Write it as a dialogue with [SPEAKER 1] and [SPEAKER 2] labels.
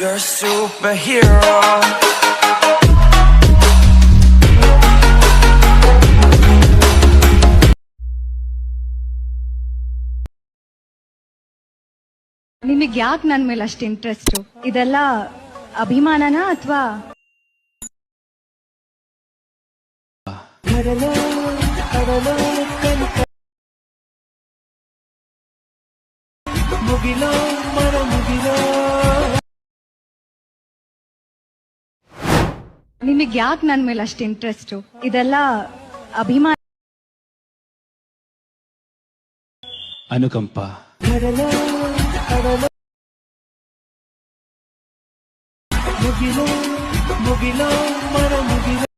[SPEAKER 1] You're a superhero.
[SPEAKER 2] ನಿಮಗೆ ಯಾಕೆ ನನ್ನ ಮೇಲೆ ಅಷ್ಟು ಇಂಟ್ರೆಸ್ಟ್ ಇದೆಲ್ಲ ಅಭಿಮಾನನ ಅಥವಾ ನಿಮಗೆ ಯಾಕೆ ನನ್ನ ಮೇಲೆ ಅಷ್ಟು ಇಂಟ್ರೆಸ್ಟು ಇದೆಲ್ಲ ಅಭಿಮಾನ.
[SPEAKER 3] ಅನುಕಂಪ.
[SPEAKER 4] ಮುಗಿಲೋ ಮುಗಿಲೋ ಮರ ಮುಗಿಲೋ.